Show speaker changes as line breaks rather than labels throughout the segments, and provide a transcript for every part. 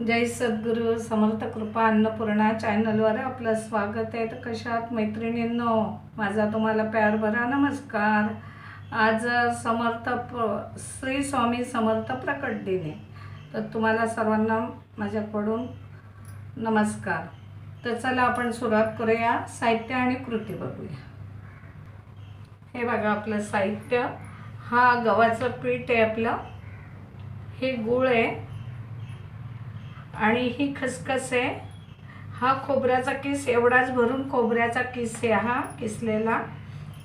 जय सद्गुरू समर्थ कृपा अन्नपूर्णा चॅनलवर आपलं स्वागत आहे. तर कशात मैत्रिणींनो? माझा तुम्हाला प्यार भरा नमस्कार. आज समर्थ प्र श्री स्वामी समर्थ प्रकट दिन. आहे तर तुम्हाला सर्वांना माझ्याकडून नमस्कार. तर चला आपण सुरुवात करूया. साहित्य आणि कृती बघूया. हे बघा आपलं साहित्य. हा गव्हाचं पीठ आहे आपलं. हे गूळ आहे. आणि ही खसखस आहे. हा खोबऱ्याचा किस एवढाच भरून खोबऱ्याचा किस आहे हा किसलेला.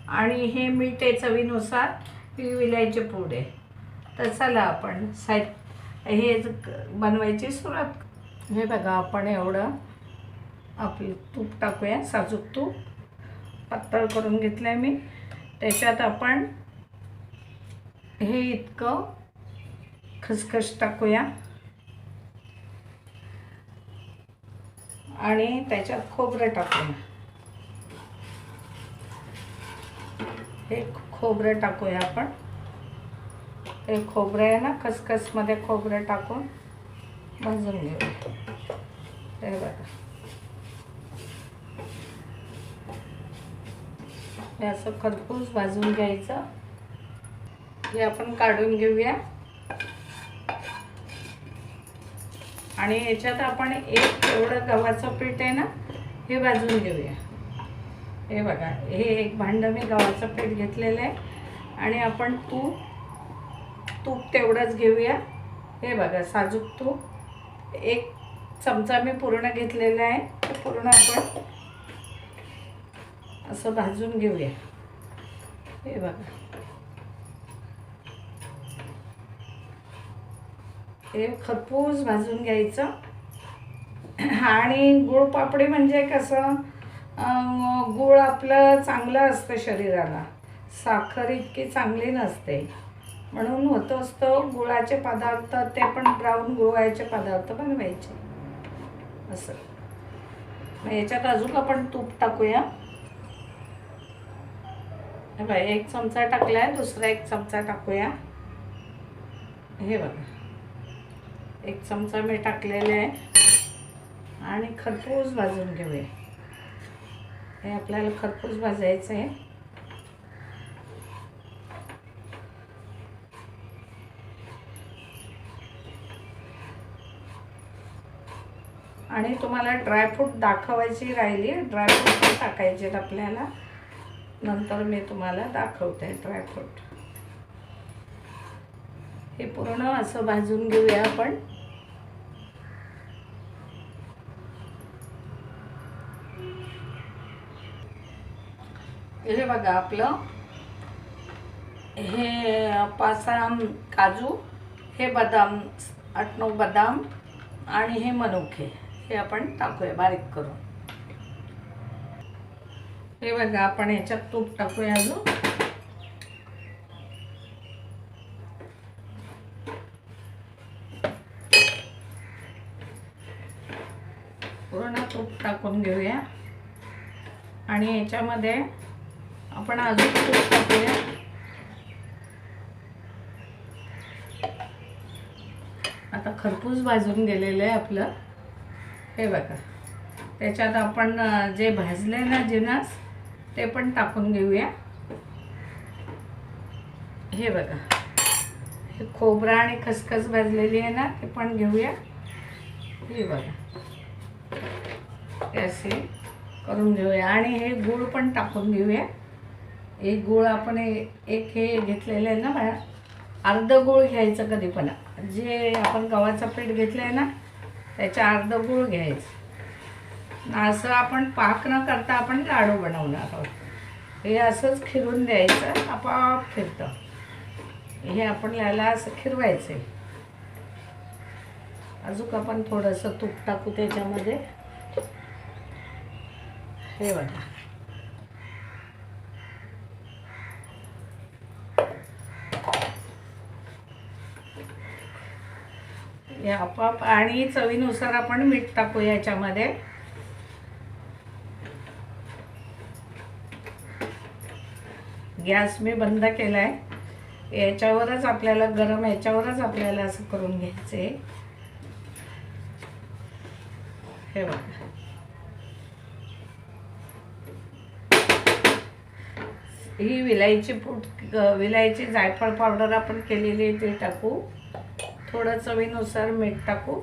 आणि हे मीठ आहे चवीनुसार ही विलायची पूड आहे. तर चला आपण साहित्य हे बनवायची सुरुवात. हे बघा आपण एवढं आपलं तूप टाकूया साजूक तूप. पातळ करून घेतलं आहे मी. त्याच्यात आपण हे इतकं खसखस टाकूया. आणि त्याच्यात खोबरं टाकून हे खोबरं टाकूया आपण. हे खोबरं आहे ना खसखसमध्ये खोबरं टाकून भाजून घेऊया. हे बघा. हे असं खरपूस भाजून घ्यायचं. हे आपण काढून घेऊया. आणि याच्यात आपण एक एवढं गव्हाचं पीठ आहे ना हे भाजून घेऊया. हे बघा हे एक भांडं मी गव्हाचं पीठ घेतलेलं आहे. आणि आपण तूप तूप तेवढंच घेऊया. हे बघा साजूक तूप. एक चमचा मी पूर्ण घेतलेला आहे. ते पूर्ण आपण असं भाजून घेऊया. हे बघा. हे खरपूस भाजून घ्यायचं. आणि गुळपापडी म्हणजे कसं गूळ गुळ आपलं चांगलं असतं शरीराला. साखर इतकी चांगली नसते. म्हणून होतं असतं गुळाचे पदार्थ ते पण ब्राऊन गुळाचे पदार्थ बनवायचे. असं. मग याच्यात अजून आपण तूप टाकूया. हे बघा एक चमचा टाकला आहे दुसरा एक चमचा टाकूया. हे बघा. एक चमचा मी टाकलेले आहे. आणि खरपूस भाजून घेऊया. हे आपल्याला खरपूस भाजायचं आहे. आणि तुम्हाला ड्रायफ्रूट दाखवायची राहिली. ड्रायफ्रूट पण टाकायचे आहेत आपल्याला. नंतर मी तुम्हाला दाखवते ड्रायफ्रूट हे पूर्ण असं भाजून घेऊया आपण. हे बघा आपलं. हे पाच काजू हे बदाम आठ नऊ बदाम आणि हे मनुके हे आपण टाकूया बारीक करून. हे बघा आपण याच्यात तूप टाकूया अजून. पूर्ण तूप टाकून घेऊया. आणि याच्यामध्ये आपण अजून तूप टाकूया. आता खरपूस भाजून गेलेलं आहे आपलं. हे बघा. त्याच्यात आपण जे भाजले ना जिनस ते पण टाकून घेऊया. हे बघा. हे खोबरं आणि खसखस भाजलेली आहे ना ते पण घेऊया. हे बघा. असे करून घेऊया. आणि हे गूळ पण टाकून घेऊया. एक गूळ आपण एक हे घेतलेलं आहे ना बाळा? अर्ध गूळ घ्यायचं कधी पण. जे आपण गव्हाचं पीठ घेतलं आहे ना त्याच्या अर्ध गूळ घ्यायचं. असं आपण पाक न करता आपण लाडू बनवणार आहोत. हे असंच खिरून द्यायचं आपोआप फिरतं. हे आपण याला असं खिरवायचं आहे. अजून आपण थोडंसं तूप टाकू त्याच्यामध्ये. हे बघा. हे आपोआप आणि चवीनुसार आपण मीठ टाकू याच्यामध्ये. गॅस मी बंद केला आहे याच्यावरच आपल्याला गरम याच्यावरच आपल्याला असं करून घ्यायचं आहे हे बघा. ही विलायची पूट विलायची जायफळ पावडर आपण केलेली आहे ती टाकू. थोडं चवीनुसार मीठ टाकू.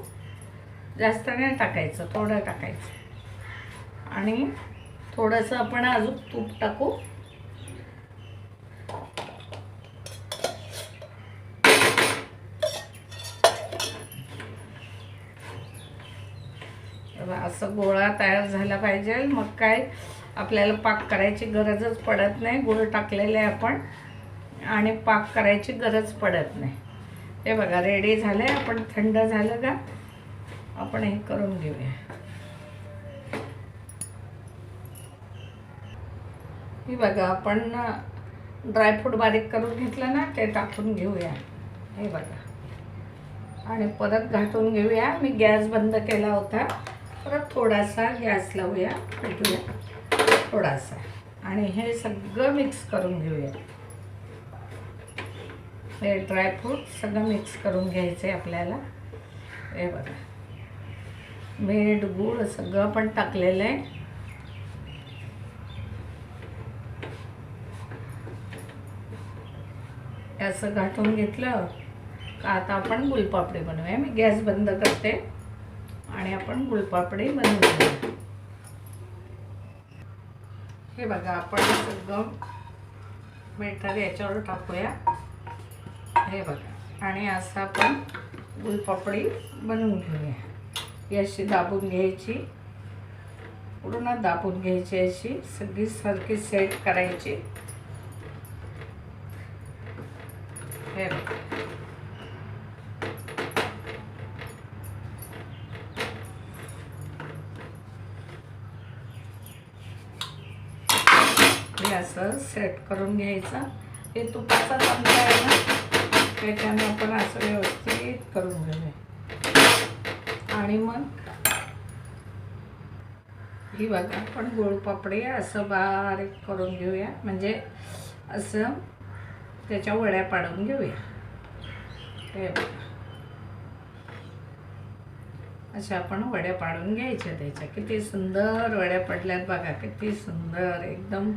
जास्त नाही टाकायचं थोडं टाकायचं. आणि थोडंसं आपण अजून तूप टाकू. असं गोळा तयार झाला पाहिजे. मग काय आपल्याला पाक करायची गरजच पडत नाही. गुळ टाकलेले आपण. आणि पाक करायची गरज पडत नाही. हे बघा रेडी झालं आहे आपण थंड झालं का? आपण हे करून घेऊया. ही बघा आपण ड्रायफ्रूट बारीक करून घेतलं ना ते टाकून घेऊया. हे बघा. आणि परत घाटून घेऊया. मी गॅस बंद केला होता. परत थोडासा गॅस लावूया. पेटूया थोडासा. आणि हे सगळं मिक्स करून घेऊया. हे ड्रायफ्रूट सगळं मिक्स करून घ्यायचं आहे आपल्याला. हे बघा. मीठ गूळ सगळं पण टाकलेलं आहे. असं घाटून घेतलं का आता आपण गुलपापडी बनवूया. मी गॅस बंद करते आणि आपण गुलपापडी बनवूया. हे बघा आपण सगळं बेटर याच्यावर टाकूया. हे बघा. आणि असं आपण गुलपापडी बनवून घेऊया. ही अशी दाबून घ्यायची. पूर्ण दाबून घ्यायची अशी सगळी सारखी सेट करायची. हे बघा. असं सेट करून घ्यायचा. हे तुपाचा चमचा आहे त्याच्यानं आपण असं व्यवस्थित करून घेऊया. आणि मग ही बघा आपण गुळपापडी असं बारीक करून घेऊया. म्हणजे असं त्याच्या वड्या पाडून घेऊया. हे बघा. अशा आपण वड्या पाडून घ्यायच्या त्याच्या. किती सुंदर वड्या पडल्यात बघा किती सुंदर. एकदम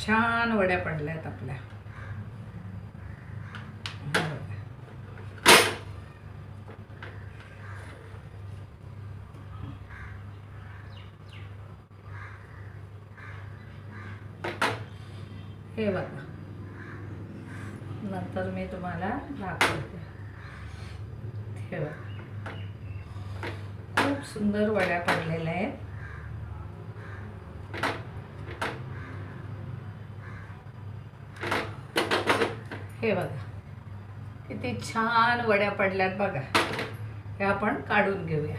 छान वड्या पडल्यात आपल्या हे बघा. हे बघा नंतर मी तुम्हाला दाखवते. हे बघा. खूप सुंदर वड्या पडलेल्या आहेत. हे बघा. किती छान वड्या पडल्यात बघा. हे आपण काढून घेऊया.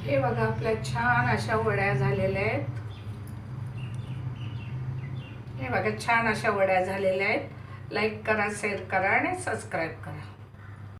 हे बघा आपल्या छान अशा वड्या झालेल्या आहेत. हे बघा छान अशा वड्या झालेल्या आहेत. लाईक करा शेअर करा आणि सबस्क्राईब करा.